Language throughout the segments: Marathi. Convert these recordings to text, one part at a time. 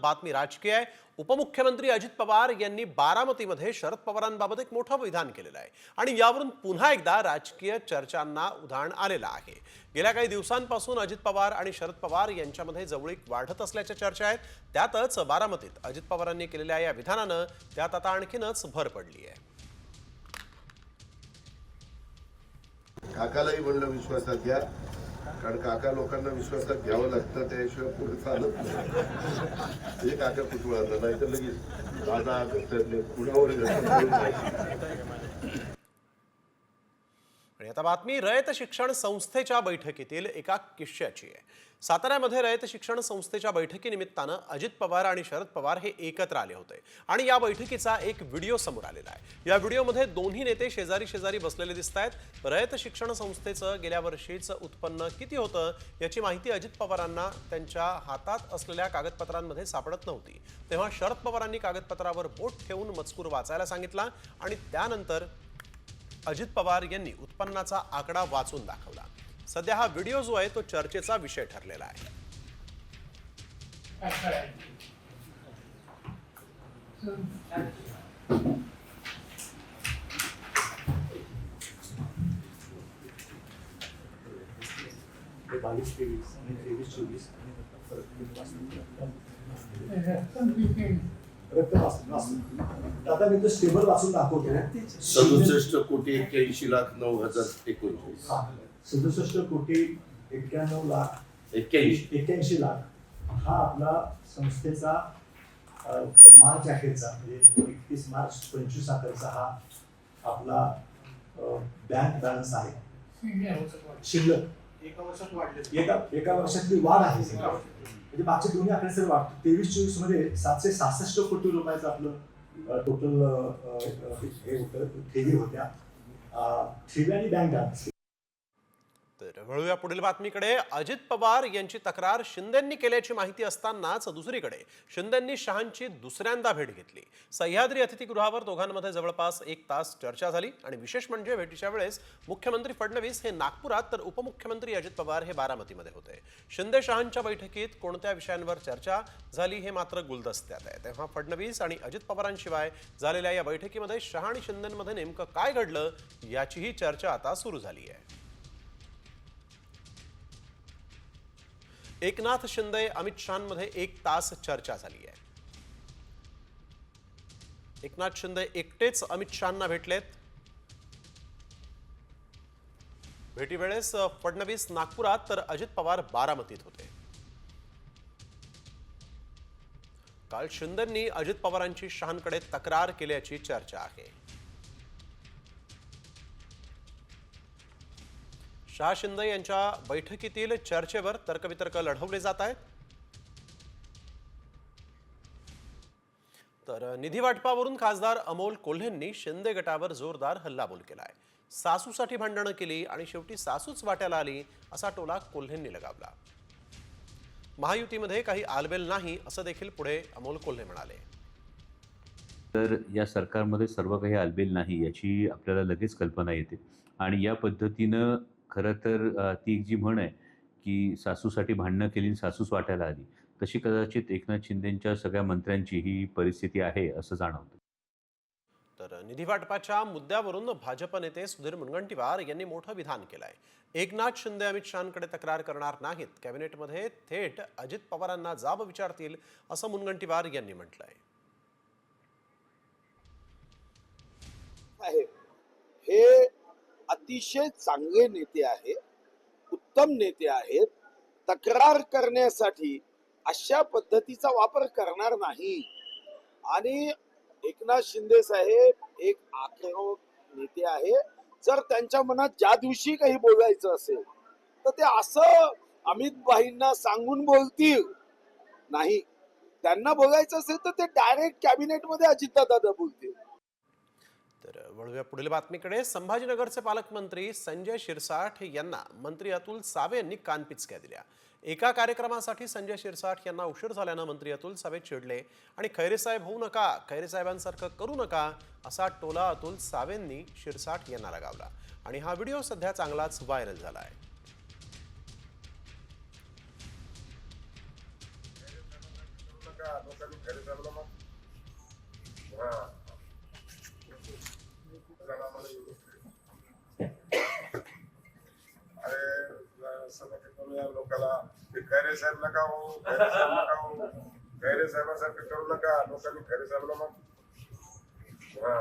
बातमी राजकीय आहे. उपमुख्यमंत्री अजित पवार यांनी बारामतीमध्ये शरद पवारांबाबत एक मोठं विधान केलेलं आहे. आणि यावरून पुन्हा एकदा राजकीय चर्चांना उधाण आलेलं आहे. गेल्या काही दिवसांपासून अजित पवार आणि शरद पवार यांच्यामध्ये जवळीक वाढत असल्याच्या चर्चा आहेत. त्यातच बारामतीत अजित पवारांनी केलेल्या या विधानानं त्यात आता आणखीनच भर पडली आहे. काकालाही म्हणलं विश्वासात घ्या. कारण काका लोकांना विश्वासात घ्यावं लागतं त्याशिवाय पुढे चालत नाही. हे काका कुतुळाला नाही तर लगेच दादा घसरले कुणावर आणि आता बातमी रयत शिक्षण संस्थेच्या बैठकीतील एका किस्स्याची आहे. साताऱ्यामध्ये रयत शिक्षण संस्थेच्या बैठकीनिमित्तानं अजित पवार आणि शरद पवार हे एकत्र आले होते. आणि या बैठकीचा एक व्हिडिओ समोर आलेला आहे. या व्हिडिओमध्ये दोन्ही नेते शेजारी शेजारी बसलेले दिसत आहेत रयत शिक्षण संस्थेचं गेल्या वर्षीचं उत्पन्न किती होतं याची माहिती अजित पवारांना त्यांच्या हातात असलेल्या कागदपत्रांमध्ये सापडत नव्हती. तेव्हा शरद पवारांनी कागदपत्रावर बोट ठेवून मजकूर वाचायला सांगितला आणि त्यानंतर अजित पवार यांनी उत्पन्नाचा आकडा वाचून दाखवला. सध्या हा व्हिडिओ जो आहे तो चर्चेचा विषय ठरलेला आहे. बावीस तेवीस आणि तेवीस चोवीस रक्त वाचून वाचून आता मी तो स्टेबल वाचून दाखवतो ना सदुसष्ट कोटी एक्क्याऐंशी लाख नऊ हजार एकोणचाळीस. हा सदुसष्ट कोटी एक्क्याण्णव लाख एक्क्याऐंशी. एक्क्याऐंशी लाख हा आपला संस्थेचा मार्च अखेरचा म्हणजे एकतीस मार्च पंचवीस अखेरचा हा आपला बँक बॅलन्स आहे. शिल्लक. एका वर्षात वाढले एका एका वर्षातली वाढ आहे. म्हणजे मागचे दोन्ही आकडे सर वाटतो तेवीस चोवीसमध्ये सातशे सहासष्ट कोटी रुपयाचं आपलं टोटल हे होतं ठेवी होत्या. ठेवी आणि बँक बॅलन्स तर वळूया पुढील बातमीकडे. अजित पवार यांची तक्रार शिंदेंनी केल्याची माहिती असतानाच दुसरीकडे शिंदेंनी शहांची दुसऱ्यांदा भेट घेतली. सह्याद्री अतिथीगृहावर दोघांमध्ये जवळपास एक तास चर्चा झाली आणि विशेष म्हणजे भेटीच्या वेळेस मुख्यमंत्री फडणवीस हे नागपुरात तर उपमुख्यमंत्री अजित पवार हे बारामतीमध्ये होते. शिंदे शहांच्या बैठकीत कोणत्या विषयांवर चर्चा झाली हे मात्र गुलदस्त्यात आहे. तेव्हा फडणवीस आणि अजित पवारांशिवाय झालेल्या या बैठकीमध्ये शहा आणि शिंदेमध्ये नेमकं काय घडलं याचीही चर्चा आता सुरू झाली आहे. एकनाथ शिंदे अमित शहामध्ये एक तास चर्चा झाली आहे. एकनाथ शिंदे एकटेच अमित शहाना भेटलेत. भेटीवेळेस फडणवीस नागपुरात तर अजित पवार बारामतीत होते. काल शिंदेंनी अजित पवारांची शहांकडे तक्रार केल्याची चर्चा आहे. शहा शिंदे यांच्या बैठकीतील चर्चेवर तर्कवितर्क लढवले जात आहेत. तर निधी वाटपावरून खासदार अमोल कोल्हेंनी शिंदे गटावर जोरदार हल्लाबोल केलाय. सासूसाठी भांडणं केली आणि शेवटी सासूच वाट्याला आली असा टोला कोल्हेंनी लगावला. महायुतीमध्ये काही आलबेल नाही असं देखील पुढे अमोल कोल्हे म्हणाले. तर या सरकारमध्ये सर्व काही आलबेल नाही याची आपल्याला लगेच कल्पना येते. आणि या पद्धतीनं खरं तर ती एक जी म्हण आहे की सासूसाठी भांडणं केली आणि सासूच वाटायला आली. तशी कदाचित एकनाथ शिंदेंच्या सगळ्या मंत्र्यांची ही परिस्थिती आहे असं जाणवतं. तर निधी वाटपाच्या मुद्द्यावरून भाजप नेते सुधीर मुनगंटीवार यांनी मोठं विधान केलंय. एकनाथ शिंदे अमित शहांकडे तक्रार करणार नाहीत. कॅबिनेटमध्ये थेट अजित पवारांना जाब विचारतील असं मुनगंटीवार यांनी म्हटलंय. आहे. हे अतिशय चांगले नेते आहे उत्तम नेते आहेत तक्रार करण्यासाठी अशा पद्धतीचा वापर करणार नाही. आणि एकनाथ शिंदे साहेब एक आक्रमक नेते आहे. जर त्यांच्या मनात ज्या दिवशी काही बोलायचं असेल तर ते असं अमित भाईंना सांगून बोलतील. नाही. त्यांना बोलायचं असेल तर ते डायरेक्ट कॅबिनेटमध्ये अजितदादा बोलतील. तर वळूया पुढील बातमीकडे. संभाजीनगरचे पालकमंत्री संजय शिरसाठ यांना मंत्री अतुल सावे यांनी कानपिचक्या दिल्या. एका कार्यक्रमासाठी संजय शिरसाठ यांना उशीर झाल्यानं मंत्री अतुल सावे चिडले आणि खैरेसाहेब होऊ नका खैरेसाहेबांसारखं करू नका असा टोला अतुल सावेंनी शिरसाठ यांना लगावला. आणि हा व्हिडिओ सध्या चांगलाच व्हायरल झाला आहे लोकांनी खरे चाललं मग हा चला मला येऊ दे. अरे सगळं लोकाला ते खैरे साहेब नका हो खैरे साहेब नका हो. खैरे साहेबासारखं करू नका लोकांनी खरे चाललं मग हा.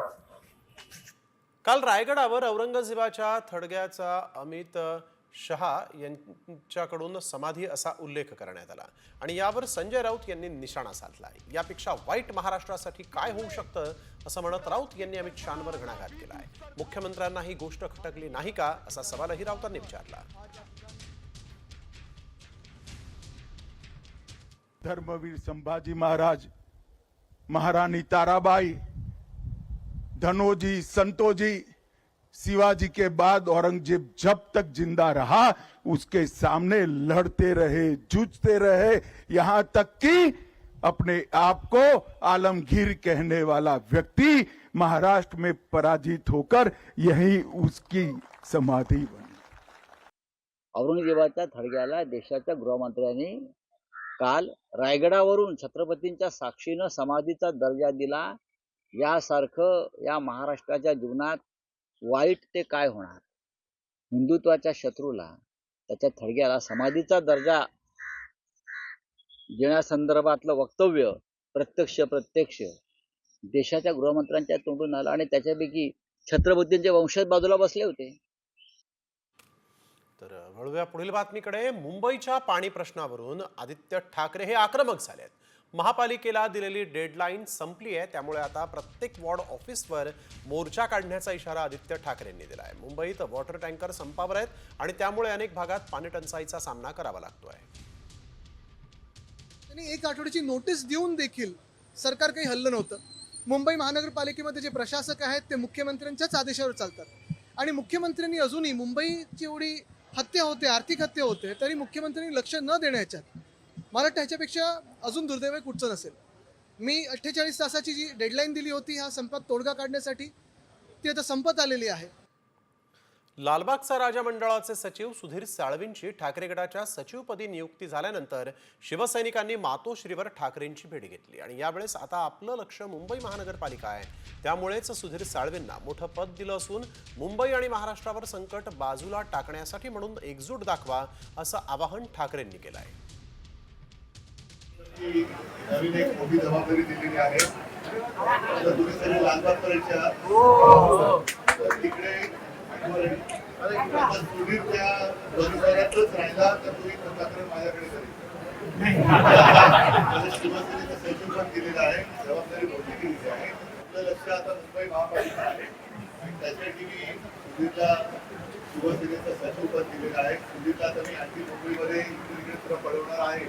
काल रायगडावर औरंगजेबाच्या थडग्याचा अमित शहा यांच्याकडून समाधी असा उल्लेख करण्यात आला. आणि यावर संजय राऊत यांनी निशाणा साधला. यापेक्षा वाईट महाराष्ट्रासाठी काय होऊ शकतं असं म्हणत राऊत यांनी अमित शहांवर घणाघात केला आहे मुख्यमंत्र्यांना ही गोष्ट खटकली नाही का असा सवालही राऊतांनी विचारला. धर्मवीर संभाजी महाराज, महारानी ताराबाई, धनोजी, संतोजी, शिवाजी के बाद औरंगज़ेब जब तक ज़िंदा रहा, उसके सामने लड़ते रहे, जूझते रहे, यहाँ तक कि अपने आप को आलमगीर कहने वाला व्यक्ति महाराष्ट्र में पराजित होकर यही उसकी समाधि बनी। औरंगजेबाच्या थडग्याला देशाच्या गृहमंत्र्यांनी काल रायगडावरून छत्रपतींच्या साक्षीनं समाधीचा दर्जा दिला. यासारखं या महाराष्ट्राच्या जीवनात वाईट ते काय होणार? हिंदुत्वाच्या शत्रूला त्याच्या थडग्याला समाधीचा दर्जा देण्यासंदर्भातलं वक्तव्य प्रत्यक्ष प्रत्यक्ष देशाच्या गृहमंत्र्यांच्या तोंडून आलं आणि त्याच्यापैकी छत्रपतींचे वंशज बाजूला बसले होते. तर वळूया पुढील बातमीकडे. मुंबईच्या पाणी प्रश्नावरून आदित्य ठाकरे हे आक्रमक झाले आहेत. महापालिकेला दिलेली डेडलाईन संपली आहे. त्यामुळे आता प्रत्येक वॉर्ड ऑफिसवर मोर्चा काढण्याचा इशारा आदित्य ठाकरेंनी दिला आहे. मुंबईत वॉटर टँकर संपावर आहेत आणि त्यामुळे अनेक भागात पाणी टंचाईचा सामना करावा लागतो आहे. त्यांनी एक आठवड्याची नोटीस देऊन देखील सरकार काही हल्लं नव्हतं. मुंबई महानगरपालिकेमध्ये जे प्रशासक आहेत ते मुख्यमंत्र्यांच्याच आदेशावर चालतात. आणि मुख्यमंत्र्यांनी अजूनही मुंबईची एवढी हत्या होते आर्थिक हत्या होते तरी मुख्यमंत्र्यांनी लक्ष न देण्याच्यात मला वाटतं ह्याच्यापेक्षा अजून दुर्दैव कुठचं नसेल. मी अठ्ठेचाळीस तासाची जी डेडलाईन दिली होती हा संपात तोडगा काढण्यासाठी ती आता संपत आलेली आहे. लालबागचा राजा मंडळाचे सचिव सुधीर साळवींची ठाकरे गटाच्या सचिवपदी नियुक्ती झाल्यानंतर शिवसैनिकांनी मातोश्रीवर ठाकरेंची भेट घेतली. आणि यावेळेस आता आपलं लक्ष मुंबई महानगरपालिका आहे. त्यामुळेच सुधीर साळवींना मोठं पद दिलं असून मुंबई आणि महाराष्ट्रावर संकट बाजूला टाकण्यासाठी म्हणून एकजूट दाखवा असं आवाहन ठाकरेंनी केलं आहे. की नवीन एक मोठी जबाबदारी दिलेली आहे. लालबाग परीक्षा तर तिकडे सुधीर त्या परिसरातच राहिला तर तुम्ही माझ्याकडे करेल शिवसेनेचं सचिव पण दिलेलं आहे जबाबदारी मोठी दिलेली आहे आपलं लक्ष आता मुंबई महापालिका आहे. आणि त्यासाठी मी सुधीरला शिवसेनेचं सचिव पण दिलेलं आहे सुधीरला आता मी आणखी मुंबईमध्ये इकडे आहे.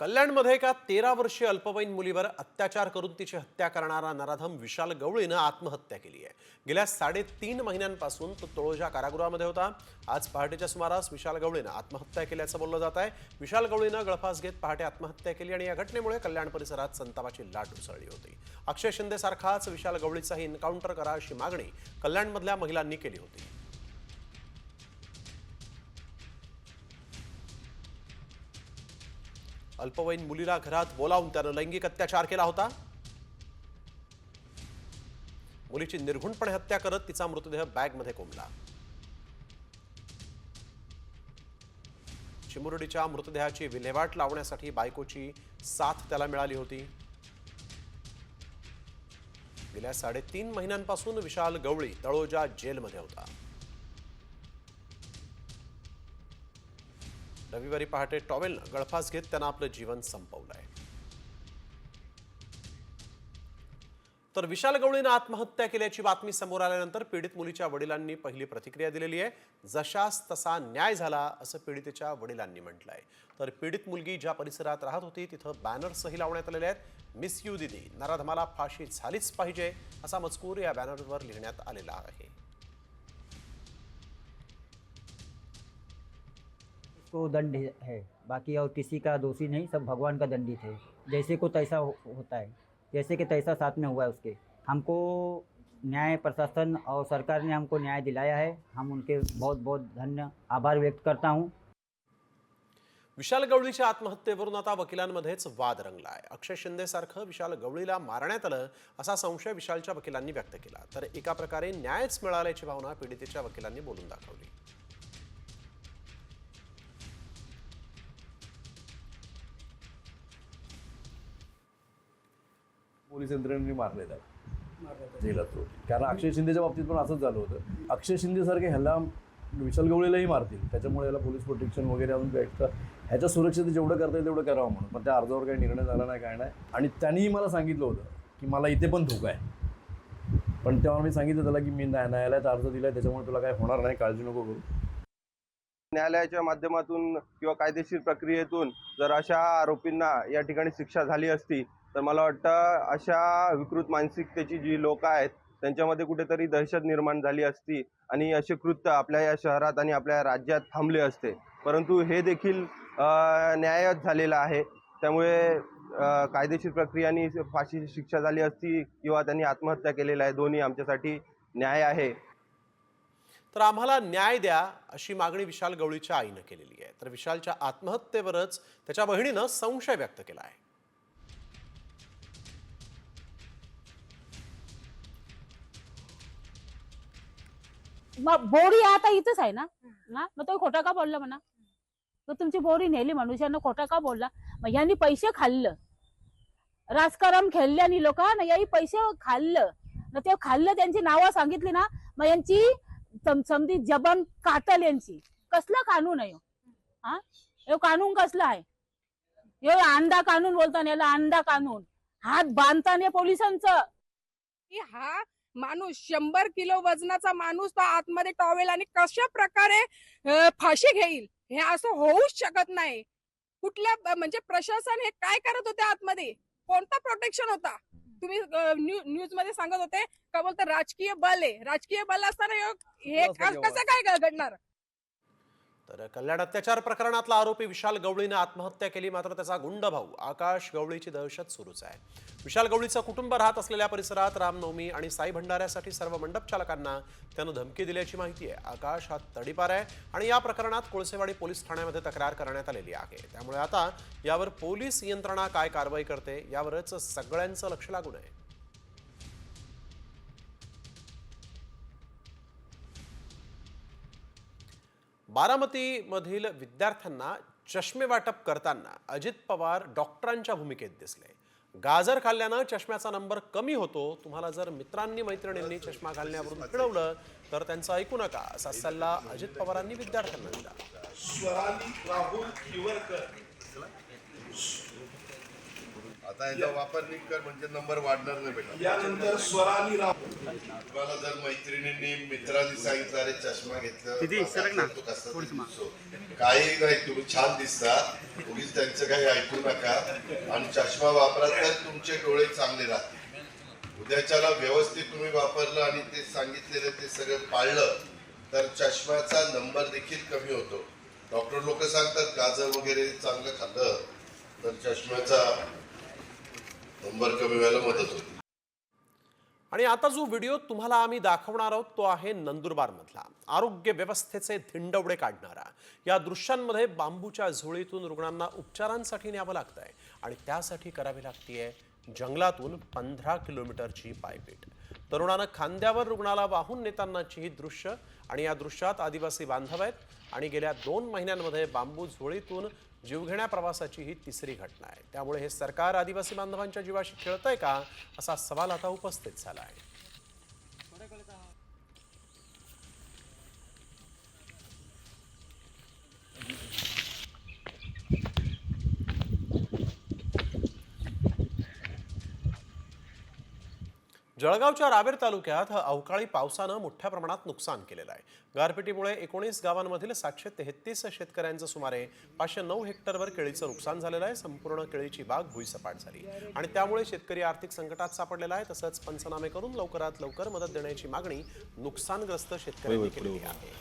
कल्याणमध्ये एका तेरा वर्षीय अल्पवयीन मुलीवर अत्याचार करून तिची हत्या करणारा नराधम विशाल गवळीनं आत्महत्या केली आहे. गेल्या साडेतीन महिन्यांपासून तो तळोजा कारागृहामध्ये होता. आज पहाटेच्या सुमारास विशाल गवळीनं आत्महत्या केल्याचं बोललं जात आहे. विशाल गवळीनं गळफास घेत पहाटे आत्महत्या केली आणि या घटनेमुळे कल्याण परिसरात संतापाची लाट उसळली होती. अक्षय शिंदे सारखाच विशाल गवळीचाही एन्काउंटर करा अशी मागणी कल्याणमधल्या महिलांनी केली होती. अल्पवयीन मुलीला घरात बोलावून त्यानं लैंगिक अत्याचार केला होता. मुलीची निर्घुणपणे हत्या करत तिचा मृतदेह बॅगमध्ये कोंबला. चिमुरडीच्या मृतदेहाची विल्हेवाट लावण्यासाठी बायकोची साथ त्याला मिळाली होती. गेल्या साडेतीन महिन्यांपासून विशाल गवळी तळोजा जेलमध्ये होता. रविवारी पहाटे टॉवेल गळफास घेत त्यांना आपलं जीवन संपवलं आहे तर विशाल गवळीनं आत्महत्या केल्याची बातमी समोर आल्यानंतर पीडित मुलीच्या वडिलांनी पहिली प्रतिक्रिया दिलेली आहे. जशास तसा न्याय झाला असं पीडितेच्या वडिलांनी म्हटलंय. तर पीडित मुलगी ज्या परिसरात राहत होती तिथं बॅनर्सही लावण्यात आलेले आहेत. मिस यू दिदी नराधमाला फाशी झालीच पाहिजे असा मजकूर या बॅनरवर लिहिण्यात आलेला आहे. को दंड है बाकी और किसी का दोषी नहीं सब भगवान का दंडित है। जैसे को तैसा हो, होता है। जैसे कि तैसा साथ में हुआ है उसके। हमको न्याय प्रशासन और सरकार ने हमको न्याय दिलाया है। हम उनके बहुत बहुत धन्य आभार व्यक्त करता हूँ। विशाल गवळीच्या आत्महत्येवरून आता वकिलांमध्येच वाद रंगला आहे अक्षय शिंदेसारखं विशाल गवळीला मारण्यात आलं असा संशय विशालच्या वकिलांनी व्यक्त केला. तर एका प्रकारे न्यायच मिळाल्याची भावना पीडितेच्या वकिलांनी बोलून दाखवली. पोलीस यंत्रणेने मारले त्याला. जेलात तो कारण अक्षय शिंदेच्या बाबतीत पण असंच झालं होतं. अक्षय शिंदेसारखे ह्याला विशाल गवळीलाही मारतील. त्याच्यामुळे याला पोलीस प्रोटेक्शन वगैरे अजून एक्स्ट्रा ह्याच्या सुरक्षेत जेवढं करता येईल तेवढं करावं म्हणून. पण त्या अर्जावर काही निर्णय झाला नाही काय नाही. आणि त्यांनीही मला सांगितलं होतं की मला इथे पण धोका आहे. पण तेव्हा मी सांगितलं त्याला की मी न्याय न्यायालयात अर्ज दिलाय त्याच्यामुळे तुला काय होणार नाही काळजी नको करू. न्यायालयाच्या माध्यमातून किंवा कायदेशीर प्रक्रियेतून जर अशा आरोपींना या ठिकाणी शिक्षा झाली असती तर मला वाटतं अशा विकृत मानसिकतेची जी लोक आहेत त्यांच्यामध्ये कुठेतरी दहशत निर्माण झाली असती आणि असे कृत्य आपल्या या शहरात आणि आपल्या राज्यात थांबले असते. परंतु हे देखील न्यायच झालेलं आहे. त्यामुळे कायदेशीर प्रक्रियानी फाशीची शिक्षा झाली असती किंवा त्यांनी आत्महत्या केलेल्या आहे दोन्ही आमच्यासाठी न्याय आहे. तर आम्हाला न्याय द्या अशी मागणी विशाल गवळीच्या आईनं केलेली आहे. तर विशालच्या आत्महत्येवरच त्याच्या बहिणीनं संशय व्यक्त केला आहे. मग बोरी आता इथंच आहे ना? ना? मग तो खोटा का बोलला म्हणा? तो तुमची बोरी नेली मनुष्यानं खोटा का बोलला? मग यांनी पैसे खाल्लं. राजकारण खेळल्यानी लोकांना याही पैसे खाल्लं. ना ते खाल्लं त्यांची नावं सांगितली ना मग यांची सम- समधी जबान काटल यांची. कसलं कानून आहे ह्यो? हा? हे कानून कसलं आहे? हे अंडा कानून बोलताना याला अंडा कानून. हात बांधताना पोलिसांचं. की हा माणूस शंभर किलो वजनाचा माणूस तो आतमध्ये टॉवेल आणि कशा प्रकारे फाशी घेईल हे असं होऊच शकत नाही. कुठल्या म्हणजे प्रशासन हे काय करत होते आतमध्ये? कोणता प्रोटेक्शन होता? तुम्ही न्यूजमध्ये सांगत होते का बोलतं राजकीय बल आहे. राजकीय बल असताना हे कसं काय घडणार? तर कल्याण अत्याचार प्रकरणातला आरोपी विशाल गवळीनं आत्महत्या केली मात्र त्याचा गुंड भाऊ आकाश गवळीची दहशत सुरूच आहे. विशाल गवळीचं कुटुंब राहत असलेल्या परिसरात रामनवमी आणि साई भंडाऱ्यासाठी सर्व मंडप चालकांना त्यानं धमकी दिल्याची माहिती आहे. आकाश हा तडीपार आहे आणि या प्रकरणात कोळसेवाडी पोलीस ठाण्यामध्ये तक्रार करण्यात आलेली आहे. त्यामुळे आता यावर पोलीस यंत्रणा काय कारवाई करते यावरच सगळ्यांचं लक्ष लागून आहे बारामतीमधील विद्यार्थ्यांना चष्मे वाटप करताना अजित पवार डॉक्टरांच्या भूमिकेत दिसले. गाजर खाल्ल्यानं चष्म्याचा नंबर कमी होतो. तुम्हाला जर मित्रांनी मैत्रिणींनी चष्मा घालण्यावरून फिरवलं तर त्यांचं ऐकू नका असा सल्ला अजित पवारांनी विद्यार्थ्यांना दिला. राहुल आता याचा वापर नीट कर म्हणजे नंबर वाढणार नाही बेटा. यानंतर स्वराली राहुल तुम्हाला जर मैत्रिणींनी मित्रांनी सांगितलं अरे चष्मा घेतला तो कसा तरी. दिसतो काही नाही तुम्ही छान दिसता. उगीच त्यांचं काही ऐकू नका. आणि चष्मा वापरा तर तुमचे डोळे चांगले राहतील. उद्याच्याला व्यवस्थित तुम्ही वापरलं आणि ते सांगितलेलं ते सगळं पाळलं तर चष्म्याचा नंबर देखील कमी होतो. डॉक्टर लोक सांगतात गाजर वगैरे चांगलं खाल्लं तर चष्म्याचा नंबर कमी व्हायला मदत होते. आणि आता जो व्हिडिओ तुम्हाला आम्ही दाखवणार आहोत तो आहे नंदुरबार मधला आरोग्य व्यवस्थेचे धिंडवडे काढणारा. या दृश्यांमध्ये बांबूच्या झोळीतून रुग्णांना उपचारांसाठी न्यावं लागत आहे आणि त्यासाठी करावी लागतीये जंगलातून पंधरा किलोमीटरची पायपीट. तरुणानं खांद्यावर रुग्णाला वाहून नेतानाची ही दृश्य आणि या दृश्यात आदिवासी बांधव आहेत आणि गेल्या दोन महिन्यांमध्ये बांबू झोळीतून जीवघेण्या प्रवासाची ही तिसरी घटना आहे. त्यामुळे हे सरकार आदिवासी बांधवांच्या जीवाशी खेळतंय का? असा सवाल आता उपस्थित झाला आहे. जळगावच्या रावेर तालुक्यात अवकाळी पावसानं मोठ्या प्रमाणात नुकसान केलेलं आहे. गारपिटीमुळे एकोणीस गावांमधील सातशे तेहतीस शेतकऱ्यांचं सुमारे पाचशे नऊ हेक्टरवर केळीचं नुकसान झालेलं आहे. संपूर्ण केळीची बाग भुईसपाट झाली. आणि त्यामुळे शेतकरी आर्थिक संकटात सापडलेला आहे. तसंच पंचनामे करून लवकरात लवकर मदत देण्याची मागणी नुकसानग्रस्त शेतकऱ्यांनी केलेली आहे.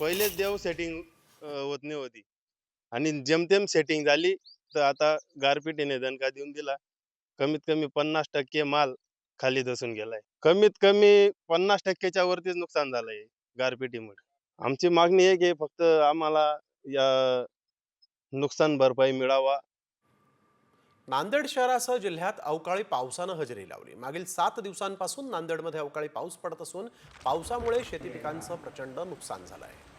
पहिलेच देव सेटिंग होत नाही होती. आणि जेमतेम सेटिंग झाली तर आता गारपिटीने दणका देऊन दिला. कमीत कमी पन्नास टक्के माल खाली धसून गेलाय. कमीत कमी पन्नास टक्केच्या वरतीच नुकसान झालंय गारपिटीमुळे. आमची मागणी एक आहे फक्त आम्हाला या नुकसान भरपाई मिळावा. नांदेड शहरासह जिल्ह्यात अवकाळी पावसानं हजेरी लावली. मागील सात दिवसांपासून नांदेडमध्ये अवकाळी पाऊस पडत असून पावसामुळे शेती पिकांचं प्रचंड नुकसान झालं आहे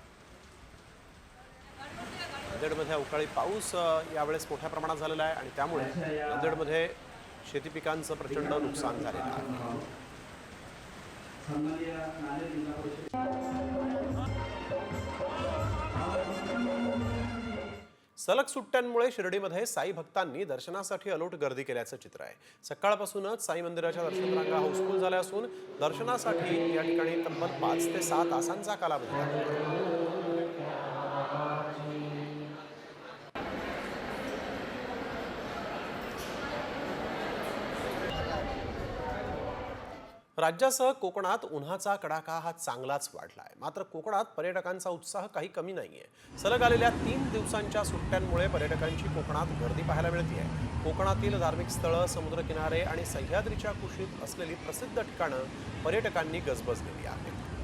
नांदेडमध्ये अवकाळी पाऊस यावेळेस मोठ्या प्रमाणात झालेला आहे आणि त्यामुळे नांदेडमध्ये शेती पिकांचं प्रचंड नुकसान झालेलं आहे. सलग सुट्ट्यांमुळे शिर्डीमध्ये साई भक्तांनी दर्शनासाठी अलोट गर्दी केल्याचं चित्र आहे. सकाळपासूनच साई मंदिराच्या दर्शन रांगा हाऊसफुल झाल्या असून दर्शनासाठी या ठिकाणी तब्बल पाच ते सात तासांचा कालावधी राज्यासह कोकणात उन्हाचा कडाका हा चांगलाच वाढला आहे मात्र कोकणात पर्यटकांचा उत्साह काही कमी नाही आहे सलग आलेल्या तीन दिवसांच्या सुट्ट्यांमुळे पर्यटकांची कोकणात गर्दी पाहायला मिळते आहे कोकणातील धार्मिक स्थळं समुद्रकिनारे आणि सह्याद्रीच्या कुशीत असलेली प्रसिद्ध ठिकाणं पर्यटकांनी गजबजलेली आहेत.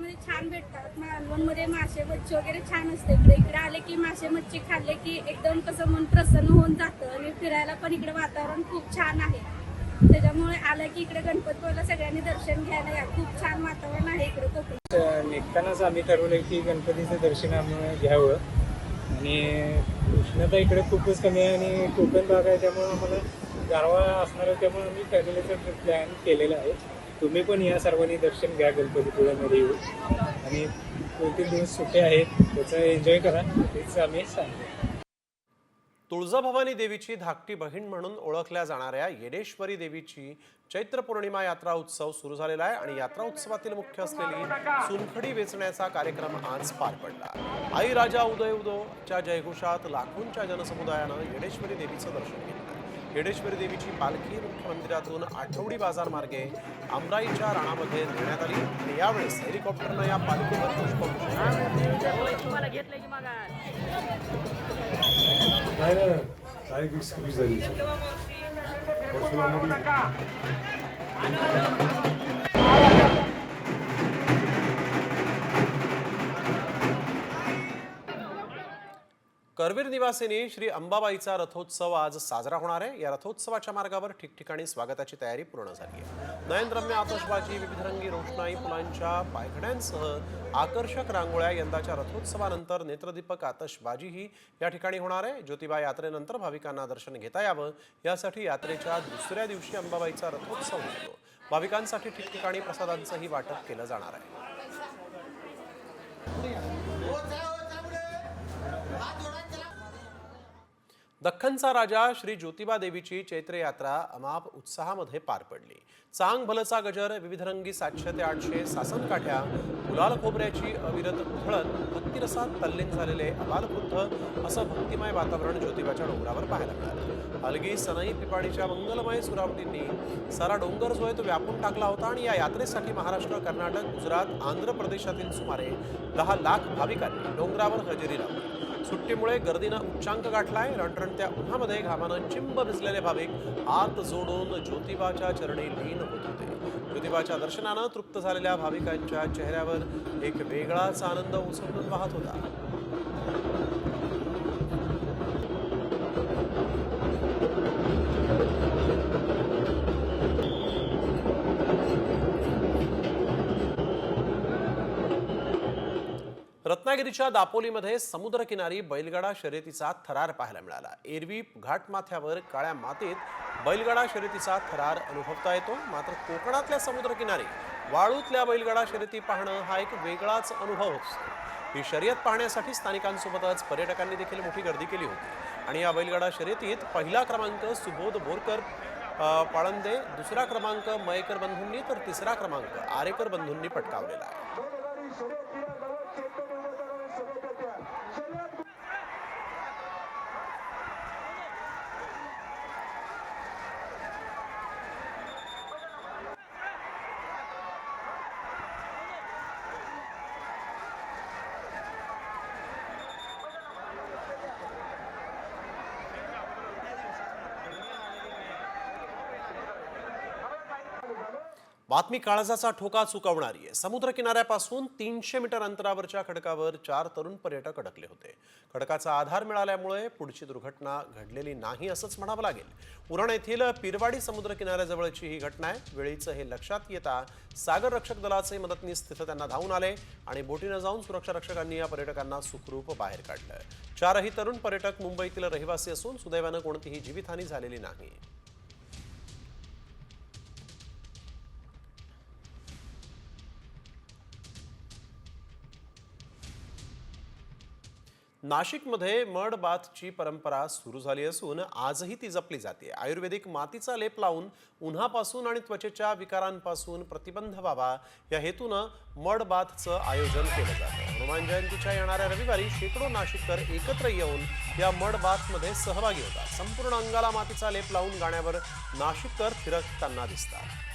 मध्ये छान भेटतात. मालवणमध्ये मासे मच्छी वगैरे छान असते. इकडे इकडे आले की मासे मच्छी खाल्ले की एकदम कसं मन प्रसन्न होऊन जातं आणि फिरायला पण इकडे वातावरण खूप छान आहे. त्याच्यामुळे आलं की इकडे गणपतीला सगळ्यांनी दर्शन घ्यायला या. खूप छान वातावरण आहे इकडे कोकणात निघतानाच आम्ही ठरवलं की गणपतीचं दर्शन आम्ही घ्यावं. आणि उष्णता इकडे खूपच कमी आहे आणि कोकण भाग आहे त्यामुळे आम्हाला गारवा असणार त्यामुळे आम्ही फॅमिलीचं प्लॅन केलेलं आहे. तुम्ही पण या सर्वांनी दर्शन घ्या गणपतीपुळ्यामध्ये येऊन. आणि दोन तीन दिवस सुट्टे आहेत त्याचं एन्जॉय करा तेच आम्ही सांगतो. तुळजाभवानी देवीची धाकटी बहीण म्हणून ओळखल्या जाणाऱ्या येडेश्वरी देवीची चैत्र पौर्णिमा यात्रा उत्सव सुरू झालेला आहे आणि यात्रा उत्सवातील मुख्य असलेली चुनखडी वेचण्याचा कार्यक्रम आज पार पडला. आई राजा उदय उदोच्या जयघोषात लाखोंच्या जनसमुदायानं येडेश्वरी देवीचं दर्शन घेतलं. हेडेश्वरी देवीची पालखी मुख्य मंदिरातून आठवडी बाजार मार्गे अमराईच्या राणामध्ये नेण्यात आली. आणि यावेळेस हेलिकॉप्टरनं या पालखीवर पुष्प झाली करवीर निवासिनी श्री अंबाबाईचा रथोत्सव आज साजरा होणार आहे. या रथोत्सवाच्या मार्गावर ठिकठिकाणी स्वागताची तयारी पूर्ण झाली आहे. नयनरम्य आतषबाजी विविधरंगी रोषणाई फुलांच्या पायघड्यांसह आकर्षक रांगोळ्या यंदाच्या रथोत्सवानंतर नेत्रदीपक आतषबाजीही या ठिकाणी होणार आहे. ज्योतिबा यात्रेनंतर भाविकांना दर्शन घेता यावं. यासाठी यात्रेच्या दुसऱ्या दिवशी अंबाबाईचा रथोत्सव होतो. भाविकांसाठी ठिकठिकाणी प्रसादांचंही वाटप केलं जाणार आहे. दख्खनचा राजा श्री ज्योतिबा देवीची चैत्र यात्रा अमाप उत्साहामध्ये पार पडली. चांग भलचा गजर विविधरंगी सातशे ते आठशे सासनकाठ्या गुलाल खोबऱ्याची अविरत उथळत भक्तिरसात तल्लीन झालेले अबालवृद्ध असं भक्तिमय वातावरण ज्योतिबाच्या डोंगरावर पाहायला मिळालं. अलगी सनई पिपाडीच्या मंगलमय सुरावटींनी सारा डोंगर जो आहे तो व्यापून टाकला होता आणि या यात्रेसाठी महाराष्ट्र कर्नाटक गुजरात आंध्र प्रदेशातील सुमारे दहा लाख भाविकांनी डोंगरावर हजेरी लावली. सुट्टीमुळे गर्दीनं उच्चांक गाठलाय. रणरणत्या उन्हामध्ये घामानं चिंब भिजलेले भाविक हात जोडून ज्योतिबाच्या चरणी लीन होत होते. ज्योतिबाच्या दर्शनानं तृप्त झालेल्या भाविकांच्या चेहऱ्यावर एक वेगळाच आनंद उसळून वाहत होता. रत्नागिरीच्या दापोलीमध्ये समुद्रकिनारी बैलगाडा शर्यतीचा थरार पाहायला मिळाला. एरवी घाटमाथ्यावर काळ्या मातीत बैलगाडा शर्यतीचा थरार अनुभवता येतो. मात्र कोकणातल्या समुद्रकिनारी वाळूतल्या बैलगाडा शर्यती पाहणं हा एक वेगळाच अनुभव असतो. ही शर्यत पाहण्यासाठी स्थानिकांसोबतच पर्यटकांनी देखील मोठी गर्दी केली होती. आणि या बैलगाडा शर्यतीत पहिला क्रमांक सुबोध बोरकर पाळंदे दुसरा क्रमांक मयकर बंधूंनी तर तिसरा क्रमांक आरेकर बंधूंनी पटकावलेला आहे. बातमी काळजाचा ठोका चुकवणारी आहे. समुद्र किनाऱ्यापासून तीनशे मीटर अंतरावरच्या खडकावर चार तरुण पर्यटक अडकले होते. खडकाचा आधार मिळाल्यामुळे पुढची दुर्घटना घडलेली नाही असंच म्हणावं लागेल. उरण येथील पिरवाडी समुद्र किनाऱ्याजवळची ही घटना आहे. वेळीचं हे लक्षात येता सागर रक्षक दलाचे मदतनीस तिथं त्यांना धावून आले आणि बोटीनं जाऊन सुरक्षा रक्षकांनी या पर्यटकांना सुखरूप बाहेर काढलं. चारही तरुण पर्यटक मुंबईतील रहिवासी असून सुदैवानं कोणतीही जीवितहानी झालेली नाही. नाशिकमध्ये मड बाथची परंपरा सुरू झाली असून आजही ती जपली जाते. आयुर्वेदिक मातीचा लेप लावून उन्हापासून आणि त्वचेच्या विकारांपासून प्रतिबंध व्हावा या हेतूनं मड बाथचं आयोजन केलं जातं. हनुमान जयंतीच्या येणाऱ्या रविवारी शेकडो नाशिककर एकत्र येऊन या मड बाथमध्ये सहभागी होतात. संपूर्ण अंगाला मातीचा लेप लावून गाण्यावर नाशिककर फिरकताना दिसतात.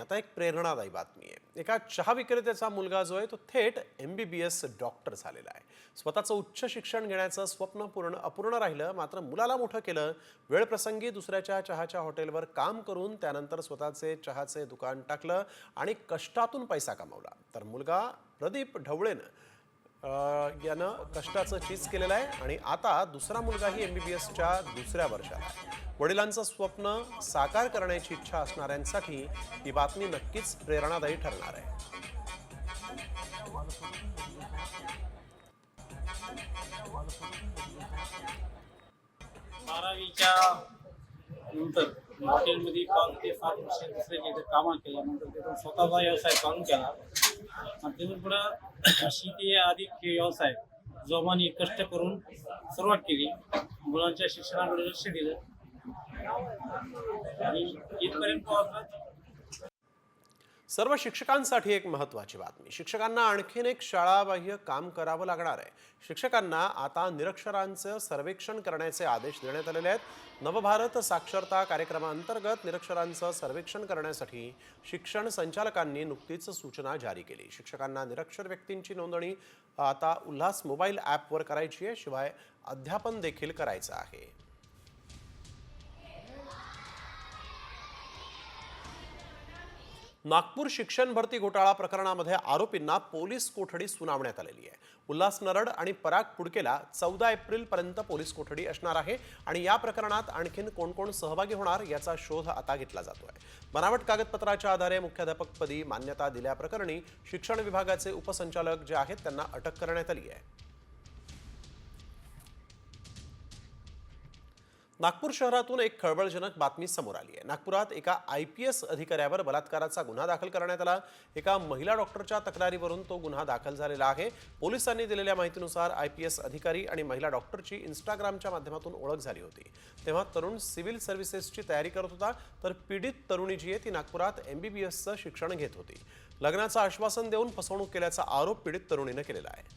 आता एक प्रेरणादायी बातमी आहे. एका चहा विक्रेत्याचा मुलगा जो आहे तो थेट M B B S doctor झालेला आहे. स्वतःचं उच्च शिक्षण घेण्याचं स्वप्न पूर्ण अपूर्ण राहिलं मात्र मुलाला मोठं केलं. वेळप्रसंगी दुसऱ्याच्या चहाच्या हॉटेलवर काम करून त्यानंतर स्वतःचे चहाचे दुकान टाकलं आणि कष्टातून पैसा कमावला. तर मुलगा प्रदीप ढवळेनं यानं कष्टाचं चीज केलेलं आहे आणि आता दुसरा मुलगाही एम बी बी एसच्या दुसऱ्या वर्षाला वडिलांचं स्वप्न साकार करण्याची इच्छा असणाऱ्यांसाठी ही बातमी नक्कीच प्रेरणादायी ठरणार आहे. बारावीच्या नंतर हॉटेलमध्ये पाच ते सात वर्ष दुसऱ्याच्या इथे कामं केल्यानंतर तिथून स्वतःचा व्यवसाय चालू केला. आणि तिथून पुढं शेती या अधिक व्यवसाय जोमाने कष्ट करून सुरुवात केली. मुलांच्या शिक्षणाकडे लक्ष दिलं. आणि इथपर्यंत पोहोचलं. सर्व शिक्षकांसाठी एक महत्त्वाची बातमी. शिक्षकांना आणखीन एक शाळाबाह्य काम करावं लागणार आहे. शिक्षकांना आता निरक्षरांचं सर्वेक्षण करण्याचे आदेश देण्यात आलेले आहेत. नवभारत साक्षरता कार्यक्रमाअंतर्गत निरक्षरांचं सर्वेक्षण करण्यासाठी शिक्षण संचालकांनी नुकतीच सूचना जारी केली. शिक्षकांना निरक्षर व्यक्तींची नोंदणी आता उल्हास मोबाईल ॲपवर करायची आहे शिवाय अध्यापन देखील करायचं आहे. नागपूर शिक्षण भरती घोटाळा प्रकरणामध्ये आरोपींना पोलीस कोठडी सुनावण्यात आलेली आहे. उल्हास नरड आणि पराग पुडकेला चौदा एप्रिलपर्यंत पोलीस कोठडी असणार आहे आणि या प्रकरणात आणखीन कोण कोण सहभागी होणार याचा शोध आता घेतला जातो आहे बनावट कागदपत्राच्या आधारे मुख्याध्यापकपदी मान्यता दिल्याप्रकरणी शिक्षण विभागाचे उपसंचालक जे आहेत त्यांना अटक करण्यात आली आहे. नागपूर शहरातून एक खळबळजनक बातमी समोर आली आहे. नागपुरात एका आय पी एस अधिकाऱ्यावर बलात्काराचा गुन्हा दाखल करण्यात आला. एका महिला डॉक्टरच्या तक्रारीवरून तो गुन्हा दाखल झालेला आहे. पोलिसांनी दिलेल्या माहितीनुसार आय पी एस अधिकारी आणि महिला डॉक्टरची इंस्टाग्रामच्या माध्यमातून ओळख झाली होती. तेव्हा तरुण सिव्हिल सर्व्हिसेसची तयारी करत होता तर पीडित तरुणी जी आहे ती नागपुरात एम बी बी एसचं शिक्षण घेत होती. लग्नाचं आश्वासन देऊन फसवणूक केल्याचा आरोप पीडित तरुणीनं केलेला आहे.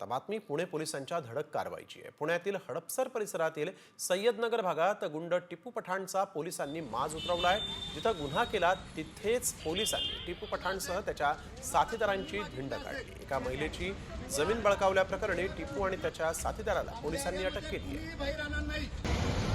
आता बातमी पुणे पोलिसांच्या धडक कारवाईची आहे. पुण्यातील हडपसर परिसरातील सय्यदनगर भागात गुंड टिपू पठाणचा पोलिसांनी माज उतरवला आहे. जिथं गुन्हा केला तिथेच पोलिसांनी टिपू पठाणसह त्याच्या साथीदारांची धिंड काढली. एका महिलेची जमीन बळकावल्याप्रकरणी टिपू आणि त्याच्या साथीदाराला पोलिसांनी अटक केली आहे.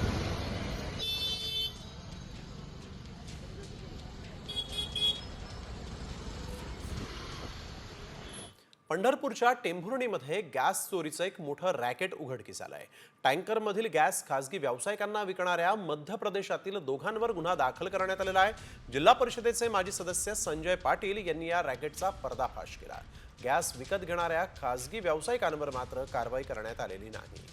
पंढरपूरच्या टेंभुर्णीमध्ये गॅस चोरीचं एक मोठं रॅकेट उघडकीस आलं आहे टँकरमधील गॅस खासगी व्यावसायिकांना विकणाऱ्या मध्य प्रदेशातील दोघांवर गुन्हा दाखल करण्यात आलेला आहे. जिल्हा परिषदेचे माजी सदस्य संजय पाटील यांनी या रॅकेटचा पर्दाफाश केला. गॅस विकत घेणाऱ्या खासगी व्यावसायिकांवर मात्र कारवाई करण्यात आलेली नाही.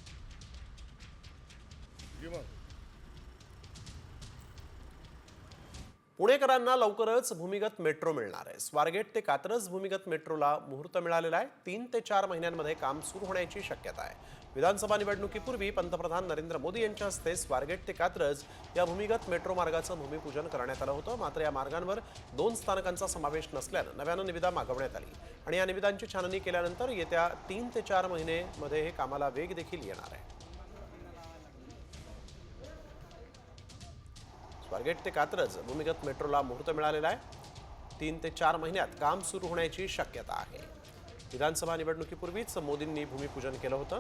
पुणेकरांना लवकरच भूमिगत मेट्रो मिळणार आहे. स्वारगेट ते कात्रज भूमिगत मेट्रोला मुहूर्त मिळालेला आहे. तीन ते चार महिन्यांमध्ये काम सुरू होण्याची शक्यता आहे. विधानसभा निवडणुकीपूर्वी पंतप्रधान नरेंद्र मोदी यांच्या हस्ते स्वारगेट ते कात्रज या भूमिगत मेट्रो मार्गाचं भूमिपूजन करण्यात आलं होतं. मात्र या मार्गांवर दोन स्थानकांचा समावेश नसल्यानं नव्यानं निविदा मागवण्यात आली आणि या निविदांची छाननी केल्यानंतर येत्या तीन ते चार महिनेमध्ये हे कामाला वेग देखील येणार आहे. स्वारगेट ते कात्रज. भूमिगत मेट्रोला मुहूर्त मिळालेला आहे. तीन ते चार महिन्यात काम सुरू होण्याची शक्यता आहे. विधानसभा निवडणुकीपूर्वीच मोदींनी भूमिपूजन केलं होतं.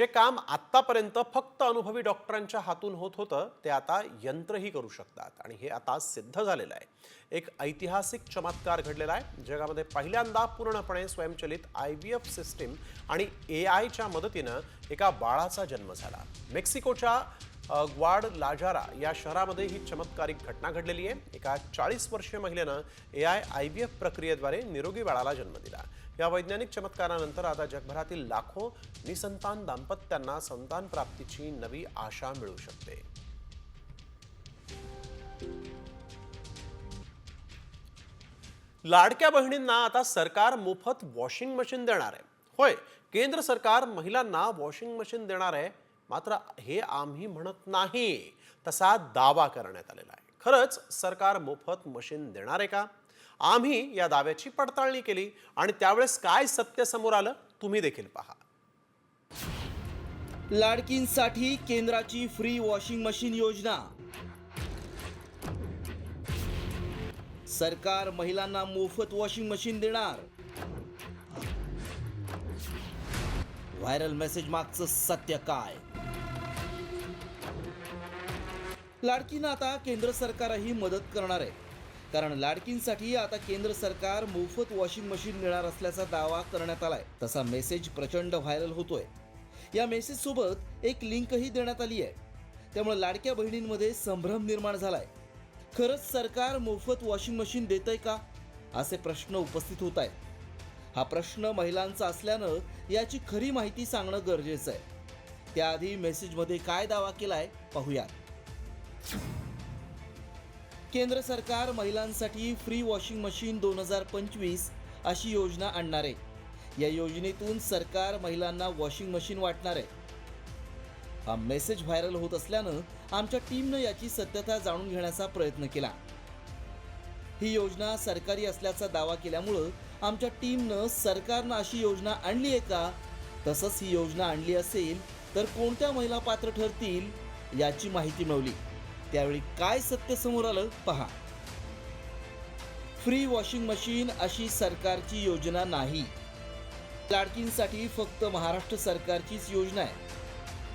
जे काम आत्तापर्यंत फक्त अनुभवी डॉक्टरांच्या हातून होत होतं ते आता यंत्रही करू शकतात. आणि हे आता सिद्ध झालेलं आहे. एक ऐतिहासिक चमत्कार घडलेला आहे. जगामध्ये पहिल्यांदा पूर्णपणे स्वयंचलित आय व्ही एफ सिस्टीम आणि ए आयच्या मदतीनं एका बाळाचा जन्म झाला. मेक्सिकोच्या ग्वाड लाजारा या शहरामध्ये ही चमत्कारिक घटना घडलेली आहे. एका चाळीस वर्षीय महिलेनं A I I V F प्रक्रियेद्वारे निरोगी बाळाला जन्म दिला. या वैज्ञानिक चमत्कारानंतर आता जगभरातील लाखो निसंतान दाम्पत्यांना संतान प्राप्तीची नवी आशा मिळू शकते. लाडक्या बहिणींना आता सरकार मोफत वॉशिंग मशीन देणार आहे. होय केंद्र सरकार महिलांना वॉशिंग मशीन देणार आहे मात्र हे आम्ही म्हणत नाही. तसा दावा करण्यात आलेला आहे. खरंच सरकार मोफत मशीन देणार आहे का? आम्ही या दाव्याची पडताळणी केली आणि त्यावेळेस काय सत्य समोर आलं तुम्ही देखील पहा. लाडकींसाठी केंद्राची फ्री वॉशिंग मशीन योजना. सरकार महिलांना मोफत वॉशिंग मशीन देणार. व्हायरल मेसेज मागचं सत्य काय? लाडकींना आता केंद्र सरकारही मदत करणार आहे. कारण लाडकींसाठी आता केंद्र सरकार मोफत वॉशिंग मशीन देणार असल्याचा दावा करण्यात आलाय. तसा मेसेज प्रचंड व्हायरल होतोय. या मेसेज सोबत एक लिंकही देण्यात आली आहे. त्यामुळे लाडक्या बहिणींमध्ये संभ्रम निर्माण झालाय. खरंच सरकार मोफत वॉशिंग मशीन देतंय का? असे प्रश्न उपस्थित होत आहेत. हा प्रश्न महिलांचा असल्यानं याची खरी माहिती सांगणं गरजेचं आहे. त्याआधी मेसेजमध्ये काय दावा केलाय पाहूयात. केंद्र सरकार महिलांसाठी फ्री वॉशिंग मशीन दोन हजार पंचवीस अशी योजना आणणार आहे. या योजनेतून सरकार महिलांना वॉशिंग मशीन वाटणार आहे. हा मेसेज व्हायरल होत असल्यानं आमच्या टीमनं याची सत्यता जाणून घेण्याचा प्रयत्न केला. ही योजना सरकारी असल्याचा दावा केल्यामुळं आमच्या टीमनं सरकारनं अशी योजना आणली आहे का? तसंच ही योजना आणली असेल तर कोणत्या महिला पात्र ठरतील? याची माहिती मिळवली त्यावेळी काय सत्य समोर आलं पहा. फ्री वॉशिंग मशीन अशी सरकारची योजना नाही. लाडकींसाठी फक्त महाराष्ट्र सरकारचीच योजना आहे.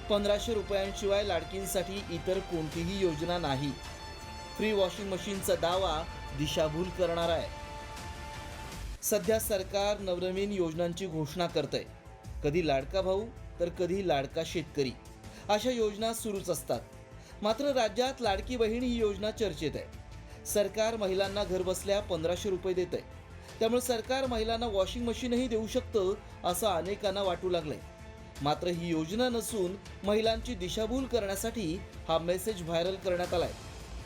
पंधराशे रुपयांशिवाय लाडकींसाठी इतर कोणतीही योजना नाही. फ्री वॉशिंग मशीनचा दावा दिशाभूल करणार आहे. सध्या सरकार नवनवीन योजनांची घोषणा करतंय. कधी लाडका भाऊ तर कधी लाडका शेतकरी. अशा योजना सुरूच असतात. मात्र राज्यात लाडकी बहीण ही योजना चर्चेत आहे. सरकार महिलांना घरबसल्या पंधराशे रुपये देत आहे त्यामुळे सरकार महिलांना वॉशिंग मशीनही देऊ शकतं असं अनेकांना वाटू लागलंय. मात्र ही योजना नसून महिलांची दिशाभूल करण्यासाठी हा मेसेज व्हायरल करण्यात आलाय.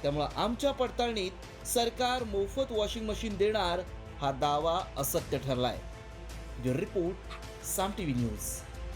त्यामुळं आमच्या पडताळणीत सरकार मोफत वॉशिंग मशीन देणार हा दावा असत्य ठरलाय. रिपोर्ट साम टी व्ही न्यूज.